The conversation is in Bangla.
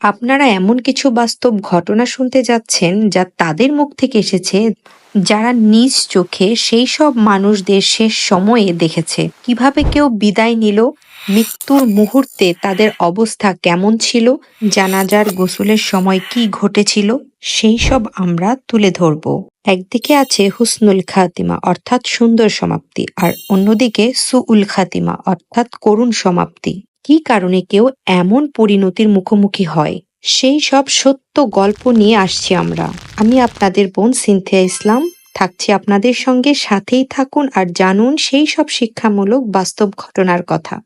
আপনারা এমন কিছু বাস্তব ঘটনা শুনতে যাচ্ছেন যা তাদের মুখ থেকে এসেছে, যারা নিজ চোখে সেই সব মানুষদের শেষ সময়ে দেখেছে। কীভাবে কেউ বিদায় নিল, মৃত্যুর মুহূর্তে তাদের অবস্থা কেমন ছিল, জানাজার গোসলের সময় কি ঘটেছিল, সেই সব আমরা তুলে ধরব। একদিকে আছে হুসনুল খাতিমা, অর্থাৎ সুন্দর সমাপ্তি, আর অন্যদিকে সুউল খাতিমা, অর্থাৎ করুণ সমাপ্তি। কি কারণে কেউ এমন পরিণতির মুখোমুখি হয়? সেই সব সত্য গল্প নিয়ে আসছি আমরা। আমি আপনাদের বোন সিনথিয়া ইসলাম। থাকছি আপনাদের সঙ্গে, সাথেই থাকুন আর জানুন সেই সব শিক্ষামূলক বাস্তব ঘটনার কথা।